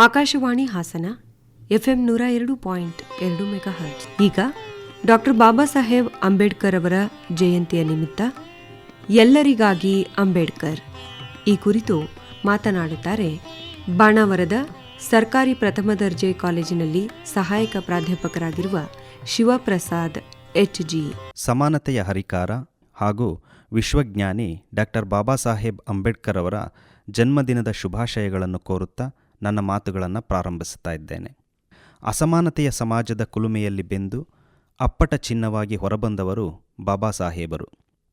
Akashvani Hassan FM ನೂರ ಎರಡು point ಎರಡು ಮೆಗಾ ಈಗ ಡಾಕ್ಟರ್ ಬಾಬಾ ಸಾಹೇಬ್ ಅಂಬೇಡ್ಕರ್ ಅವರ ಜಯಂತಿಯ ನಿಮಿತ್ತ ಎಲ್ಲರಿಗಾಗಿ ಅಂಬೇಡ್ಕರ್. ಈ ಕುರಿತು ಮಾತನಾಡುತ್ತಾರೆ ಬಾಣಾವರದ ಸರ್ಕಾರಿ ಪ್ರಥಮ ದರ್ಜೆ ಕಾಲೇಜಿನಲ್ಲಿ ಸಹಾಯಕ ಪ್ರಾಧ್ಯಾಪಕರಾಗಿರುವ ಶಿವಪ್ರಸಾದ್ ಎಚ್ ಜಿ. ಸಮಾನತೆಯ ಹರಿಕಾರ ಹಾಗೂ ವಿಶ್ವಜ್ಞಾನಿ ಡಾಕ್ಟರ್ ಬಾಬಾ ಸಾಹೇಬ್ ಅಂಬೇಡ್ಕರ್ ಅವರ ಜನ್ಮದಿನದ ಶುಭಾಶಯಗಳನ್ನು ಕೋರುತ್ತಾ ನನ್ನ ಮಾತುಗಳನ್ನು ಪ್ರಾರಂಭಿಸುತ್ತಾ ಇದ್ದೇನೆ. ಅಸಮಾನತೆಯ ಸಮಾಜದ ಕುಲುಮೆಯಲ್ಲಿ ಬೆಂದು ಅಪ್ಪಟ ಚಿನ್ನವಾಗಿ ಹೊರಬಂದವರು ಬಾಬಾ ಸಾಹೇಬರು.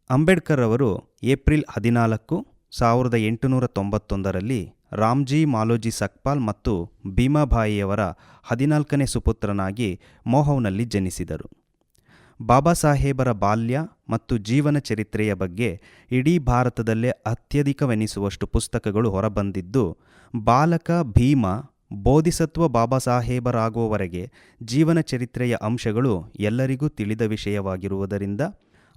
ಅಂಬೇಡ್ಕರ್ ಅವರು ಏಪ್ರಿಲ್ ಹದಿನಾಲ್ಕು ಸಾವಿರದ ಎಂಟುನೂರ ತೊಂಬತ್ತೊಂದರಲ್ಲಿ ರಾಮ್ಜಿ ಮಾಲೋಜಿ ಸಕ್ಪಾಲ್ ಮತ್ತು ಭೀಮಾಬಾಯಿಯವರ ಹದಿನಾಲ್ಕನೇ ಸುಪುತ್ರನಾಗಿ ಮೋಹವ್ನಲ್ಲಿ ಜನಿಸಿದರು. ಬಾಬಾ ಸಾಹೇಬರ ಬಾಲ್ಯ ಮತ್ತು ಜೀವನ ಚರಿತ್ರೆಯ ಬಗ್ಗೆ ಇಡೀ ಭಾರತದಲ್ಲೇ ಅತ್ಯಧಿಕವೆನಿಸುವಷ್ಟು ಪುಸ್ತಕಗಳು ಹೊರಬಂದಿದ್ದು, ಬಾಲಕ ಭೀಮ, ಬೋಧಿಸತ್ವ ಬಾಬಾ ಸಾಹೇಬರಾಗುವವರೆಗೆ ಜೀವನ ಚರಿತ್ರೆಯ ಅಂಶಗಳು ಎಲ್ಲರಿಗೂ ತಿಳಿದ ವಿಷಯವಾಗಿರುವುದರಿಂದ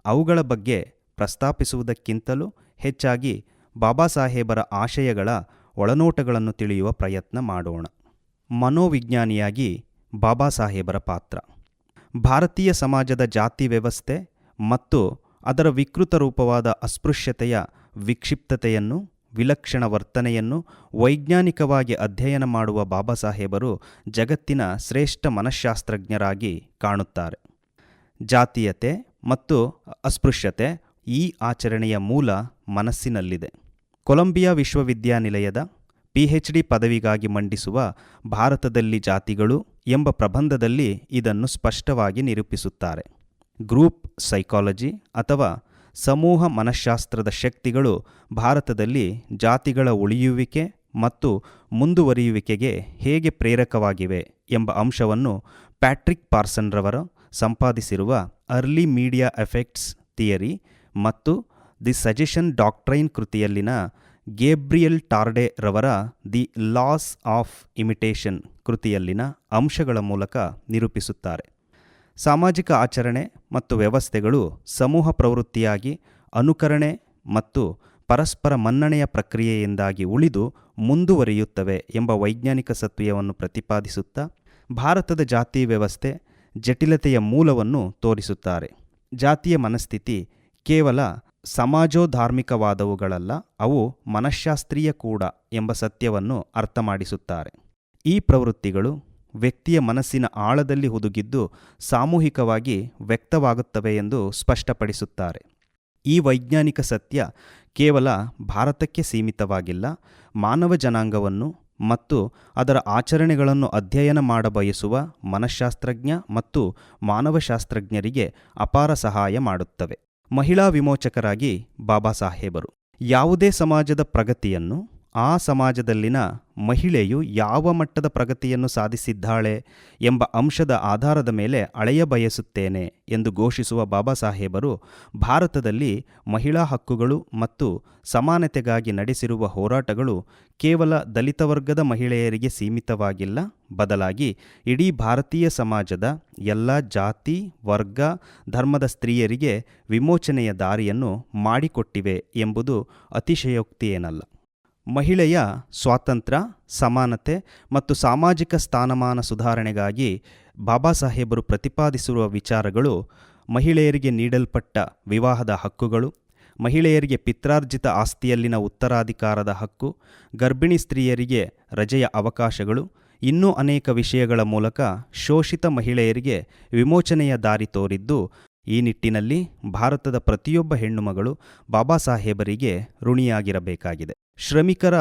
ಅವುಗಳ ಬಗ್ಗೆ ಪ್ರಸ್ತಾಪಿಸುವುದಕ್ಕಿಂತಲೂ ಹೆಚ್ಚಾಗಿ ಬಾಬಾ ಸಾಹೇಬರ ಆಶಯಗಳ ಒಳನೋಟಗಳನ್ನು ತಿಳಿಯುವ ಪ್ರಯತ್ನ ಮಾಡೋಣ. ಮನೋವಿಜ್ಞಾನಿಯಾಗಿ ಬಾಬಾ ಸಾಹೇಬರ ಪಾತ್ರ. ಭಾರತೀಯ ಸಮಾಜದ ಜಾತಿ ವ್ಯವಸ್ಥೆ ಮತ್ತು ಅದರ ವಿಕೃತ ರೂಪವಾದ ಅಸ್ಪೃಶ್ಯತೆಯ ವಿಕ್ಷಿಪ್ತತೆಯನ್ನು, ವಿಲಕ್ಷಣ ವರ್ತನೆಯನ್ನು ವೈಜ್ಞಾನಿಕವಾಗಿ ಅಧ್ಯಯನ ಮಾಡುವ ಬಾಬಾ ಸಾಹೇಬರು ಜಗತ್ತಿನ ಶ್ರೇಷ್ಠ ಮನಃಶಾಸ್ತ್ರಜ್ಞರಾಗಿ ಕಾಣುತ್ತಾರೆ. ಜಾತೀಯತೆ ಮತ್ತು ಅಸ್ಪೃಶ್ಯತೆ ಈ ಆಚರಣೆಯ ಮೂಲ ಮನಸ್ಸಿನಲ್ಲಿದೆ. ಕೊಲಂಬಿಯಾ ವಿಶ್ವವಿದ್ಯಾನಿಲಯದ ಪಿಎಚ್ಡಿ ಪದವಿಗಾಗಿ ಮಂಡಿಸುವ ಭಾರತದಲ್ಲಿ ಜಾತಿಗಳು ಎಂಬ ಪ್ರಬಂಧದಲ್ಲಿ ಇದನ್ನು ಸ್ಪಷ್ಟವಾಗಿ ನಿರೂಪಿಸುತ್ತಾರೆ. ಗ್ರೂಪ್ ಸೈಕಾಲಜಿ ಅಥವಾ ಸಮೂಹ ಮನಃಶಾಸ್ತ್ರದ ಶಕ್ತಿಗಳು ಭಾರತದಲ್ಲಿ ಜಾತಿಗಳ ಉಳಿಯುವಿಕೆ ಮತ್ತು ಮುಂದುವರಿಯುವಿಕೆಗೆ ಹೇಗೆ ಪ್ರೇರಕವಾಗಿವೆ ಎಂಬ ಅಂಶವನ್ನು ಪ್ಯಾಟ್ರಿಕ್ ಪಾರ್ಸನ್ರವರ ಸಂಪಾದಿಸಿರುವ ಅರ್ಲಿ ಮೀಡಿಯಾ ಎಫೆಕ್ಟ್ಸ್ ಥಿಯರಿ ಮತ್ತು ದಿ ಸಜೆಷನ್ ಡಾಕ್ಟ್ರೈನ್ ಕೃತಿಯಲ್ಲಿನ ಗೇಬ್ರಿಯಲ್ ಟಾರ್ಡೆ ರವರ ದಿ ಲಾಸ್ ಆಫ್ ಇಮಿಟೇಷನ್ ಕೃತಿಯಲ್ಲಿನ ಅಂಶಗಳ ಮೂಲಕ ನಿರೂಪಿಸುತ್ತಾರೆ. ಸಾಮಾಜಿಕ ಆಚರಣೆ ಮತ್ತು ವ್ಯವಸ್ಥೆಗಳು ಸಮೂಹ ಪ್ರವೃತ್ತಿಯಾಗಿ ಅನುಕರಣೆ ಮತ್ತು ಪರಸ್ಪರ ಮನ್ನಣೆಯ ಪ್ರಕ್ರಿಯೆಯಿಂದಾಗಿ ಉಳಿದು ಮುಂದುವರಿಯುತ್ತವೆ ಎಂಬ ವೈಜ್ಞಾನಿಕ ಸತ್ವವನ್ನು ಪ್ರತಿಪಾದಿಸುತ್ತಾ ಭಾರತದ ಜಾತಿ ವ್ಯವಸ್ಥೆ ಜಟಿಲತೆಯ ಮೂಲವನ್ನು ತೋರಿಸುತ್ತಾರೆ. ಜಾತಿಯ ಮನಸ್ಥಿತಿ ಕೇವಲ ಸಮಾಜೋಧಾರ್ಮಿಕವಾದವುಗಳಲ್ಲ, ಅವು ಮನಃಶಾಸ್ತ್ರೀಯ ಕೂಡ ಎಂಬ ಸತ್ಯವನ್ನು ಅರ್ಥಮಾಡಿಸುತ್ತಾರೆ. ಈ ಪ್ರವೃತ್ತಿಗಳು ವ್ಯಕ್ತಿಯ ಮನಸ್ಸಿನ ಆಳದಲ್ಲಿ ಹುದುಗಿದ್ದು ಸಾಮೂಹಿಕವಾಗಿ ವ್ಯಕ್ತವಾಗುತ್ತವೆ ಎಂದು ಸ್ಪಷ್ಟಪಡಿಸುತ್ತಾರೆ. ಈ ವೈಜ್ಞಾನಿಕ ಸತ್ಯ ಕೇವಲ ಭಾರತಕ್ಕೆ ಸೀಮಿತವಾಗಿಲ್ಲ, ಮಾನವ ಜನಾಂಗವನ್ನು ಮತ್ತು ಅದರ ಆಚರಣೆಗಳನ್ನು ಅಧ್ಯಯನ ಮಾಡಬಯಸುವ ಮನಃಶಾಸ್ತ್ರಜ್ಞ ಮತ್ತು ಮಾನವಶಾಸ್ತ್ರಜ್ಞರಿಗೆ ಅಪಾರ ಸಹಾಯ ಮಾಡುತ್ತವೆ. ಮಹಿಳಾ ವಿಮೋಚಕರಾಗಿ ಬಾಬಾ ಸಾಹೇಬರು. ಯಾವುದೇ ಸಮಾಜದ ಪ್ರಗತಿಯನ್ನು ಆ ಸಮಾಜದಲ್ಲಿನ ಮಹಿಳೆಯು ಯಾವ ಮಟ್ಟದ ಪ್ರಗತಿಯನ್ನು ಸಾಧಿಸಿದ್ದಾಳೆ ಎಂಬ ಅಂಶದ ಆಧಾರದ ಮೇಲೆ ಅಳೆಯ ಬಯಸುತ್ತೇನೆ ಎಂದು ಘೋಷಿಸುವ ಬಾಬಾ ಸಾಹೇಬರು ಭಾರತದಲ್ಲಿ ಮಹಿಳಾ ಹಕ್ಕುಗಳು ಮತ್ತು ಸಮಾನತೆಗಾಗಿ ನಡೆಸಿರುವ ಹೋರಾಟಗಳು ಕೇವಲ ದಲಿತ ವರ್ಗದ ಮಹಿಳೆಯರಿಗೆ ಸೀಮಿತವಾಗಿಲ್ಲ. ಬದಲಾಗಿ ಇಡೀ ಭಾರತೀಯ ಸಮಾಜದ ಎಲ್ಲ ಜಾತಿ, ವರ್ಗ, ಧರ್ಮದ ಸ್ತ್ರೀಯರಿಗೆ ವಿಮೋಚನೆಯ ದಾರಿಯನ್ನು ಮಾಡಿಕೊಟ್ಟಿವೆ ಎಂಬುದು ಅತಿಶಯೋಕ್ತಿಯೇನಲ್ಲ. ಮಹಿಳೆಯ ಸ್ವಾತಂತ್ರ್ಯ, ಸಮಾನತೆ ಮತ್ತು ಸಾಮಾಜಿಕ ಸ್ಥಾನಮಾನ ಸುಧಾರಣೆಗಾಗಿ ಬಾಬಾ ಸಾಹೇಬರು ಪ್ರತಿಪಾದಿಸಿರುವ ವಿಚಾರಗಳು ಮಹಿಳೆಯರಿಗೆ ನೀಡಲ್ಪಟ್ಟ ವಿವಾಹದ ಹಕ್ಕುಗಳು, ಮಹಿಳೆಯರಿಗೆ ಪಿತ್ರಾರ್ಜಿತ ಆಸ್ತಿಯಲ್ಲಿನ ಉತ್ತರಾಧಿಕಾರದ ಹಕ್ಕು, ಗರ್ಭಿಣಿ ಸ್ತ್ರೀಯರಿಗೆ ರಜೆಯ ಅವಕಾಶಗಳು, ಇನ್ನೂ ಅನೇಕ ವಿಷಯಗಳ ಮೂಲಕ ಶೋಷಿತ ಮಹಿಳೆಯರಿಗೆ ವಿಮೋಚನೆಯ ದಾರಿ ತೋರಿದ್ದು ಈ ನಿಟ್ಟಿನಲ್ಲಿ ಭಾರತದ ಪ್ರತಿಯೊಬ್ಬ ಹೆಣ್ಣುಮಗಳು ಬಾಬಾ ಸಾಹೇಬರಿಗೆ ಋಣಿಯಾಗಿರಬೇಕಾಗಿದೆ. ಶ್ರಮಿಕರ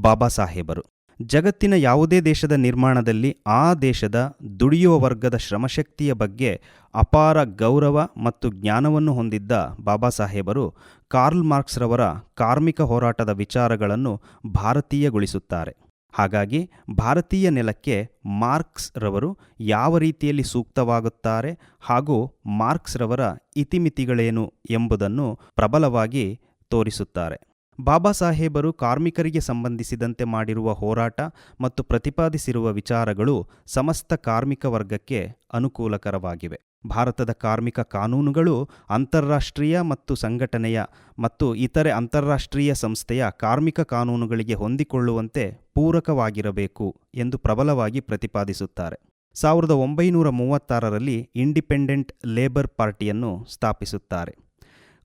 ಬಾಬಾ ಸಾಹೇಬರು. ಜಗತ್ತಿನ ಯಾವುದೇ ದೇಶದ ನಿರ್ಮಾಣದಲ್ಲಿ ಆ ದೇಶದ ದುಡಿಯುವ ವರ್ಗದ ಶ್ರಮಶಕ್ತಿಯ ಬಗ್ಗೆ ಅಪಾರ ಗೌರವ ಮತ್ತು ಜ್ಞಾನವನ್ನು ಹೊಂದಿದ್ದ ಬಾಬಾ ಸಾಹೇಬರು ಕಾರ್ಲ್ ಮಾರ್ಕ್ಸ್ರವರ ಕಾರ್ಮಿಕ ಹೋರಾಟದ ವಿಚಾರಗಳನ್ನು ಭಾರತೀಯಗೊಳಿಸುತ್ತಾರೆ. ಹಾಗಾಗಿ ಭಾರತೀಯ ನೆಲಕ್ಕೆ ಮಾರ್ಕ್ಸ್ ರವರು ಯಾವ ರೀತಿಯಲ್ಲಿ ಸೂಕ್ತವಾಗುತ್ತಾರೆ ಹಾಗೂ ಮಾರ್ಕ್ಸ್ ರವರ ಇತಿಮಿತಿಗಳೇನು ಎಂಬುದನ್ನು ಪ್ರಬಲವಾಗಿ ತೋರಿಸುತ್ತಾರೆ. ಬಾಬಾ ಸಾಹೇಬರು ಕಾರ್ಮಿಕರಿಗೆ ಸಂಬಂಧಿಸಿದಂತೆ ಮಾಡಿರುವ ಹೋರಾಟ ಮತ್ತು ಪ್ರತಿಪಾದಿಸಿರುವ ವಿಚಾರಗಳು ಸಮಸ್ತ ಕಾರ್ಮಿಕ ವರ್ಗಕ್ಕೆ ಅನುಕೂಲಕರವಾಗಿವೆ. ಭಾರತದ ಕಾರ್ಮಿಕ ಕಾನೂನುಗಳು, ಅಂತಾರಾಷ್ಟ್ರೀಯ ಮತ್ತು ಸಂಘಟನೆಯ ಮತ್ತು ಇತರೆ ಅಂತಾರಾಷ್ಟ್ರೀಯ ಸಂಸ್ಥೆಯ ಕಾರ್ಮಿಕ ಕಾನೂನುಗಳಿಗೆ ಹೊಂದಿಕೊಳ್ಳುವಂತೆ ಪೂರಕವಾಗಿರಬೇಕು ಎಂದು ಪ್ರಬಲವಾಗಿ ಪ್ರತಿಪಾದಿಸುತ್ತಾರೆ. ಸಾವಿರದ ಒಂಬೈನೂರ ಮೂವತ್ತಾರರಲ್ಲಿ ಇಂಡಿಪೆಂಡೆಂಟ್ ಲೇಬರ್ ಪಾರ್ಟಿಯನ್ನು ಸ್ಥಾಪಿಸುತ್ತಾರೆ.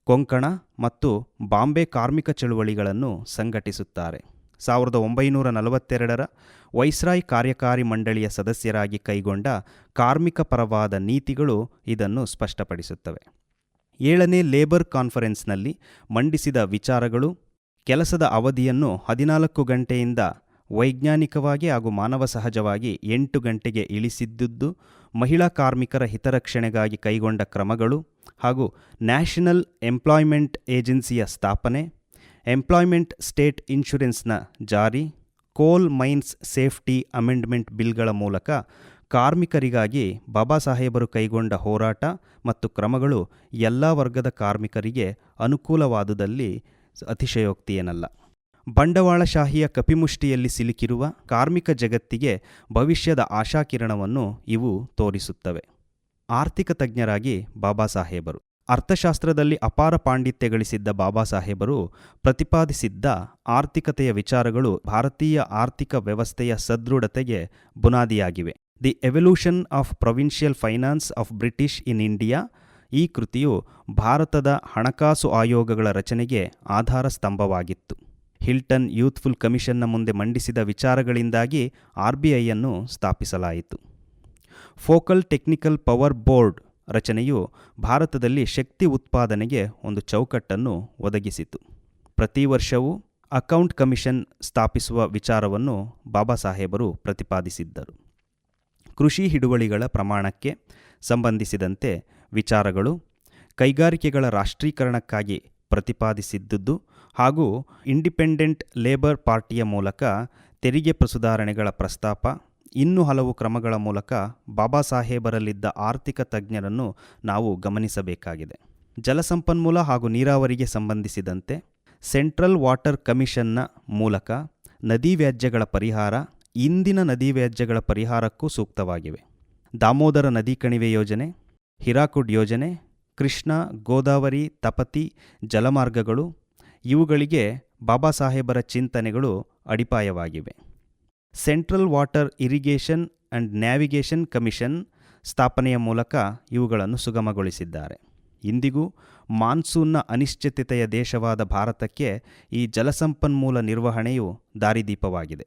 ಕೊಂಕಣ ಮತ್ತು ಬಾಂಬೆ ಕಾರ್ಮಿಕ ಚಳುವಳಿಗಳನ್ನು ಸಂಘಟಿಸುತ್ತಾರೆ. ಸಾವಿರದ ಒಂಬೈನೂರ ನಲವತ್ತೆರಡರ ವೈಸ್ರಾಯ್ ಕಾರ್ಯಕಾರಿ ಮಂಡಳಿಯ ಸದಸ್ಯರಾಗಿ ಕೈಗೊಂಡ ಕಾರ್ಮಿಕ ಪರವಾದ ನೀತಿಗಳು ಇದನ್ನು ಸ್ಪಷ್ಟಪಡಿಸುತ್ತವೆ. ಏಳನೇ ಲೇಬರ್ ಕಾನ್ಫರೆನ್ಸ್ನಲ್ಲಿ ಮಂಡಿಸಿದ ವಿಚಾರಗಳು, ಕೆಲಸದ ಅವಧಿಯನ್ನು ಹದಿನಾಲ್ಕು ಗಂಟೆಯಿಂದ ವೈಜ್ಞಾನಿಕವಾಗಿ ಹಾಗೂ ಮಾನವ ಸಹಜವಾಗಿ ಎಂಟು ಗಂಟೆಗೆ ಇಳಿಸಿದ್ದುದು ಮಹಿಳಾ ಕಾರ್ಮಿಕರ ಹಿತರಕ್ಷಣೆಗಾಗಿ ಕೈಗೊಂಡ ಕ್ರಮಗಳು ಹಾಗೂ ನ್ಯಾಷನಲ್ ಎಂಪ್ಲಾಯ್ಮೆಂಟ್ ಏಜೆನ್ಸಿಯ ಸ್ಥಾಪನೆ ಎಂಪ್ಲಾಯ್ಮೆಂಟ್ ಸ್ಟೇಟ್ ಇನ್ಶೂರೆನ್ಸ್ನ ಜಾರಿ ಕೋಲ್ ಮೈನ್ಸ್ ಸೇಫ್ಟಿ ಅಮೆಂಡ್ಮೆಂಟ್ ಬಿಲ್ಗಳ ಮೂಲಕ ಕಾರ್ಮಿಕರಿಗಾಗಿ ಬಾಬಾ ಸಾಹೇಬರು ಕೈಗೊಂಡ ಹೋರಾಟ ಮತ್ತು ಕ್ರಮಗಳು ಎಲ್ಲ ವರ್ಗದ ಕಾರ್ಮಿಕರಿಗೆ ಅನುಕೂಲವಾದುದಲ್ಲಿ ಅತಿಶಯೋಕ್ತಿಯೇನಲ್ಲ. ಬಂಡವಾಳಶಾಹಿಯ ಕಪಿಮುಷ್ಟಿಯಲ್ಲಿ ಸಿಲುಕಿರುವ ಕಾರ್ಮಿಕ ಜಗತ್ತಿಗೆ ಭವಿಷ್ಯದ ಆಶಾಕಿರಣವನ್ನು ಇವು ತೋರಿಸುತ್ತವೆ. ಆರ್ಥಿಕ ತಜ್ಞರಾಗಿ ಬಾಬಾ ಸಾಹೇಬರು. ಅರ್ಥಶಾಸ್ತ್ರದಲ್ಲಿ ಅಪಾರ ಪಾಂಡಿತ್ಯ ಗಳಿಸಿದ್ದ ಬಾಬಾ ಸಾಹೇಬರು ಪ್ರತಿಪಾದಿಸಿದ್ದ ಆರ್ಥಿಕತೆಯ ವಿಚಾರಗಳು ಭಾರತೀಯ ಆರ್ಥಿಕ ವ್ಯವಸ್ಥೆಯ ಸದೃಢತೆಗೆ ಬುನಾದಿಯಾಗಿವೆ. The evolution of provincial finance of British in India ಈ ಕೃತಿಯು ಭಾರತದ ಹಣಕಾಸು ಆಯೋಗಗಳ ರಚನೆಗೆ ಆಧಾರ ಸ್ತಂಭವಾಗಿತ್ತು. ಹಿಲ್ಟನ್ ಯೂತ್ಫುಲ್ ಕಮಿಷನ್ನ ಮುಂದೆ ಮಂಡಿಸಿದ ವಿಚಾರಗಳಿಂದಾಗಿ ಆರ್ ಸ್ಥಾಪಿಸಲಾಯಿತು. ಫೋಕಲ್ ಟೆಕ್ನಿಕಲ್ ಪವರ್ ಬೋರ್ಡ್ ರಚನೆಯು ಭಾರತದಲ್ಲಿ ಶಕ್ತಿ ಉತ್ಪಾದನೆಗೆ ಒಂದು ಚೌಕಟ್ಟನ್ನು ಒದಗಿಸಿತು. ಪ್ರತಿ ವರ್ಷವೂ ಅಕೌಂಟ್ ಕಮಿಷನ್ ಸ್ಥಾಪಿಸುವ ವಿಚಾರವನ್ನು ಬಾಬಾ ಸಾಹೇಬರು ಪ್ರತಿಪಾದಿಸಿದ್ದರು. ಕೃಷಿ ಹಿಡುವಳಿಗಳ ಪ್ರಮಾಣಕ್ಕೆ ಸಂಬಂಧಿಸಿದಂತೆ ವಿಚಾರಗಳು ಕೈಗಾರಿಕೆಗಳ ರಾಷ್ಟ್ರೀಕರಣಕ್ಕಾಗಿ ಪ್ರತಿಪಾದಿಸಿದ್ದುದು ಹಾಗೂ ಇಂಡಿಪೆಂಡೆಂಟ್ ಲೇಬರ್ ಪಾರ್ಟಿಯ ಮೂಲಕ ತೆರಿಗೆ ಸುಧಾರಣೆಗಳ ಪ್ರಸ್ತಾಪ ಇನ್ನೂ ಹಲವು ಕ್ರಮಗಳ ಮೂಲಕ ಬಾಬಾ ಸಾಹೇಬರಲ್ಲಿದ್ದ ಆರ್ಥಿಕ ತಜ್ಞರನ್ನು ನಾವು ಗಮನಿಸಬೇಕಾಗಿದೆ. ಜಲಸಂಪನ್ಮೂಲ ಹಾಗೂ ನೀರಾವರಿಗೆ ಸಂಬಂಧಿಸಿದಂತೆ ಸೆಂಟ್ರಲ್ ವಾಟರ್ ಕಮಿಷನ್ನ ಮೂಲಕ ನದಿ ವ್ಯಾಜ್ಯಗಳ ಪರಿಹಾರ ಇಂದಿನ ನದಿ ವ್ಯಾಜ್ಯಗಳ ಪರಿಹಾರಕ್ಕೂ ಸೂಕ್ತವಾಗಿವೆ. ದಾಮೋದರ ನದಿ ಕಣಿವೆ ಯೋಜನೆ, ಹಿರಾಕುಡ್ ಯೋಜನೆ, ಕೃಷ್ಣ, ಗೋದಾವರಿ, ತಪತಿ, ಜಲಮಾರ್ಗಗಳು ಇವುಗಳಿಗೆ ಬಾಬಾ ಸಾಹೇಬರ ಚಿಂತನೆಗಳು ಅಡಿಪಾಯವಾಗಿವೆ. Central water irrigation and navigation commission ಸ್ಥಾಪನೆಯ ಮೂಲಕ ಇವುಗಳನ್ನು ಸುಗಮಗೊಳಿಸಿದ್ದಾರೆ. ಇಂದಿಗೂ ಮಾನ್ಸೂನ್ನ ಅನಿಶ್ಚಿತತೆಯ ದೇಶವಾದ ಭಾರತಕ್ಕೆ ಈ ಜಲಸಂಪನ್ಮೂಲ ನಿರ್ವಹಣೆಯು ದಾರಿದೀಪವಾಗಿದೆ.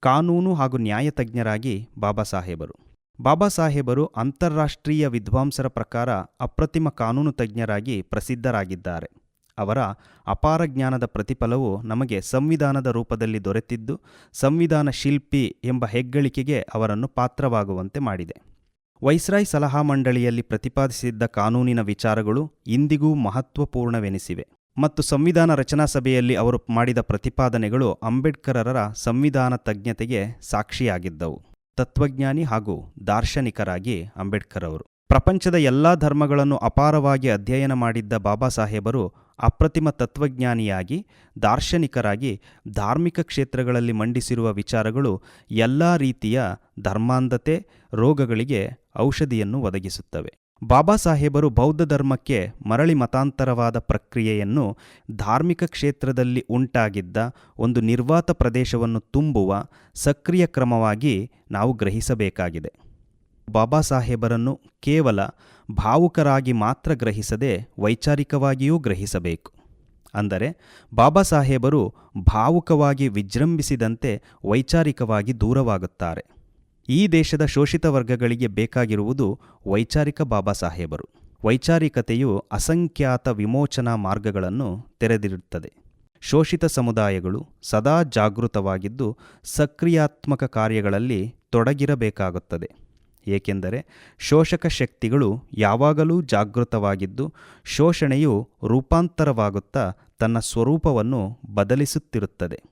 ಕಾನೂನು ಹಾಗೂ ನ್ಯಾಯತಜ್ಞರಾಗಿ ಬಾಬಾ ಸಾಹೇಬರು. ಬಾಬಾ ಸಾಹೇಬರು ಅಂತಾರಾಷ್ಟ್ರೀಯ ವಿದ್ವಾಂಸರ ಪ್ರಕಾರ ಅಪ್ರತಿಮ ಕಾನೂನು ತಜ್ಞರಾಗಿ ಪ್ರಸಿದ್ಧರಾಗಿದ್ದಾರೆ. ಅವರ ಅಪಾರ ಜ್ಞಾನದ ಪ್ರತಿಫಲವು ನಮಗೆ ಸಂವಿಧಾನದ ರೂಪದಲ್ಲಿ ದೊರೆತಿದ್ದು, ಸಂವಿಧಾನ ಶಿಲ್ಪಿ ಎಂಬ ಹೆಗ್ಗಳಿಕೆಗೆ ಅವರನ್ನು ಪಾತ್ರವಾಗುವಂತೆ ಮಾಡಿದೆ. ವೈಸ್ರಾಯ್ ಸಲಹಾ ಮಂಡಳಿಯಲ್ಲಿ ಪ್ರತಿಪಾದಿಸಿದ್ದ ಕಾನೂನಿನ ವಿಚಾರಗಳು ಇಂದಿಗೂ ಮಹತ್ವಪೂರ್ಣವೆನಿಸಿವೆ ಮತ್ತು ಸಂವಿಧಾನ ರಚನಾ ಸಭೆಯಲ್ಲಿ ಅವರು ಮಾಡಿದ ಪ್ರತಿಪಾದನೆಗಳು ಅಂಬೇಡ್ಕರರ ಸಂವಿಧಾನ ತಜ್ಞತೆಗೆ ಸಾಕ್ಷಿಯಾಗಿದ್ದವು. ತತ್ವಜ್ಞಾನಿ ಹಾಗೂ ದಾರ್ಶನಿಕರಾಗಿ ಅಂಬೇಡ್ಕರ್ ಅವರು. ಪ್ರಪಂಚದ ಎಲ್ಲ ಧರ್ಮಗಳನ್ನು ಅಪಾರವಾಗಿ ಅಧ್ಯಯನ ಮಾಡಿದ್ದ ಬಾಬಾ ಸಾಹೇಬರು ಅಪ್ರತಿಮ ತತ್ವಜ್ಞಾನಿಯಾಗಿ, ದಾರ್ಶನಿಕರಾಗಿ, ಧಾರ್ಮಿಕ ಕ್ಷೇತ್ರಗಳಲ್ಲಿ ಮಂಡಿಸಿರುವ ವಿಚಾರಗಳು ಎಲ್ಲ ರೀತಿಯ ಧರ್ಮಾಂಧತೆ, ರೋಗಗಳಿಗೆ ಔಷಧಿಯನ್ನು ಒದಗಿಸುತ್ತವೆ. ಬಾಬಾ ಸಾಹೇಬರು ಬೌದ್ಧ ಧರ್ಮಕ್ಕೆ ಮರಳಿ ಮತಾಂತರವಾದ ಪ್ರಕ್ರಿಯೆಯನ್ನು ಧಾರ್ಮಿಕ ಕ್ಷೇತ್ರದಲ್ಲಿ ಉಂಟಾಗಿದ್ದ ಒಂದು ನಿರ್ವಾತ ಪ್ರದೇಶವನ್ನು ತುಂಬುವ ಸಕ್ರಿಯ ಕ್ರಮವಾಗಿ ನಾವು ಗ್ರಹಿಸಬೇಕಾಗಿದೆ. ಬಾಬಾ ಸಾಹೇಬರನ್ನು ಕೇವಲ ಭಾವುಕರಾಗಿ ಮಾತ್ರ ಗ್ರಹಿಸದೆ ವೈಚಾರಿಕವಾಗಿಯೂ ಗ್ರಹಿಸಬೇಕು. ಅಂದರೆ ಬಾಬಾ ಸಾಹೇಬರು ಭಾವುಕವಾಗಿ ವಿಜೃಂಭಿಸಿದಂತೆ ವೈಚಾರಿಕವಾಗಿ ದೂರವಾಗುತ್ತಾರೆ. ಈ ದೇಶದ ಶೋಷಿತ ವರ್ಗಗಳಿಗೆ ಬೇಕಾಗಿರುವುದು ವೈಚಾರಿಕ ಬಾಬಾ ಸಾಹೇಬರು. ವೈಚಾರಿಕತೆಯು ಅಸಂಖ್ಯಾತ ವಿಮೋಚನಾ ಮಾರ್ಗಗಳನ್ನು ತೆರೆದಿರುತ್ತದೆ. ಶೋಷಿತ ಸಮುದಾಯಗಳು ಸದಾ ಜಾಗೃತವಾಗಿದ್ದು ಸಕ್ರಿಯಾತ್ಮಕ ಕಾರ್ಯಗಳಲ್ಲಿ ತೊಡಗಿರಬೇಕಾಗುತ್ತದೆ. ಏಕೆಂದರೆ ಶೋಷಕ ಶಕ್ತಿಗಳು ಯಾವಾಗಲೂ ಜಾಗೃತವಾಗಿದ್ದು ಶೋಷಣೆಯು ರೂಪಾಂತರವಾಗುತ್ತಾ ತನ್ನ ಸ್ವರೂಪವನ್ನು ಬದಲಿಸುತ್ತಿರುತ್ತದೆ.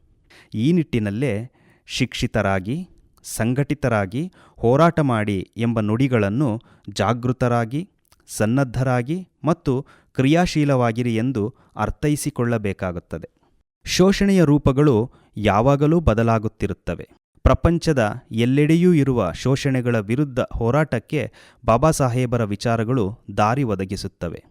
ಈ ನಿಟ್ಟಿನಲ್ಲೇ ಶಿಕ್ಷಿತರಾಗಿ, ಸಂಘಟಿತರಾಗಿ, ಹೋರಾಟ ಮಾಡಿ ಎಂಬ ನುಡಿಗಳನ್ನು ಜಾಗೃತರಾಗಿ, ಸನ್ನದ್ಧರಾಗಿ ಮತ್ತು ಕ್ರಿಯಾಶೀಲವಾಗಿರಿ ಎಂದು ಅರ್ಥೈಸಿಕೊಳ್ಳಬೇಕಾಗುತ್ತದೆ. ಶೋಷಣೆಯ ರೂಪಗಳು ಯಾವಾಗಲೂ ಬದಲಾಗುತ್ತಿರುತ್ತವೆ. ಪ್ರಪಂಚದ ಎಲ್ಲೆಡೆಯೂ ಇರುವ ಶೋಷಣೆಗಳ ವಿರುದ್ಧ ಹೋರಾಟಕ್ಕೆ ಬಾಬಾ ಸಾಹೇಬರ ವಿಚಾರಗಳು ದಾರಿ ಒದಗಿಸುತ್ತವೆ.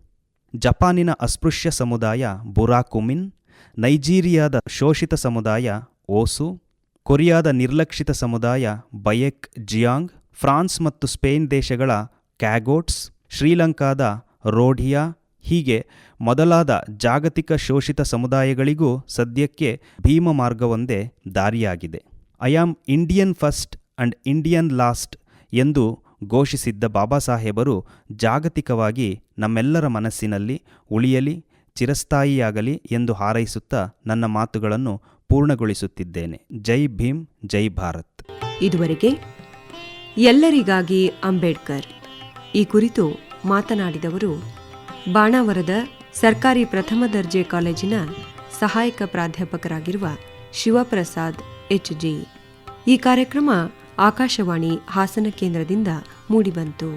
ಜಪಾನಿನ ಅಸ್ಪೃಶ್ಯ ಸಮುದಾಯ ಬುರಾಕುಮಿನ್, ನೈಜೀರಿಯಾದ ಶೋಷಿತ ಸಮುದಾಯ ಓಸು, ಕೊರಿಯಾದ ನಿರ್ಲಕ್ಷಿತ ಸಮುದಾಯ ಬಯೆಕ್ ಜಿಯಾಂಗ್, ಫ್ರಾನ್ಸ್ ಮತ್ತು ಸ್ಪೇನ್ ದೇಶಗಳ ಕ್ಯಾಗೋಟ್ಸ್, ಶ್ರೀಲಂಕಾದ ರೋಢಿಯಾ ಹೀಗೆ ಮೊದಲಾದ ಜಾಗತಿಕ ಶೋಷಿತ ಸಮುದಾಯಗಳಿಗೂ ಸದ್ಯಕ್ಕೆ ಭೀಮ ಮಾರ್ಗವೊಂದೇ ದಾರಿಯಾಗಿದೆ. I am Indian first and Indian last ಎಂದು ಘೋಷಿಸಿದ್ದ ಬಾಬಾ ಸಾಹೇಬರು ಜಾಗತಿಕವಾಗಿ ನಮ್ಮೆಲ್ಲರ ಮನಸ್ಸಿನಲ್ಲಿ ಉಳಿಯಲಿ, ಚಿರಸ್ಥಾಯಿಯಾಗಲಿ ಎಂದು ಹಾರೈಸುತ್ತಾ ನನ್ನ ಮಾತುಗಳನ್ನು ಪೂರ್ಣಗೊಳಿಸುತ್ತಿದ್ದೇನೆ. ಜೈ ಭೀಮ್, ಜೈ ಭಾರತ್. ಇದುವರೆಗೆ ಎಲ್ಲರಿಗಾಗಿ ಅಂಬೇಡ್ಕರ್. ಈ ಕುರಿತು ಮಾತನಾಡಿದವರು ಬಾಣಾವರದ ಸರ್ಕಾರಿ ಪ್ರಥಮ ದರ್ಜೆ ಕಾಲೇಜಿನ ಸಹಾಯಕ ಪ್ರಾಧ್ಯಾಪಕರಾಗಿರುವ ಶಿವಪ್ರಸಾದ್ ಎಚ್ ಜಿ. ಈ ಕಾರ್ಯಕ್ರಮ ಆಕಾಶವಾಣಿ ಹಾಸನ ಕೇಂದ್ರದಿಂದ ಮೂಡಿಬಂತು.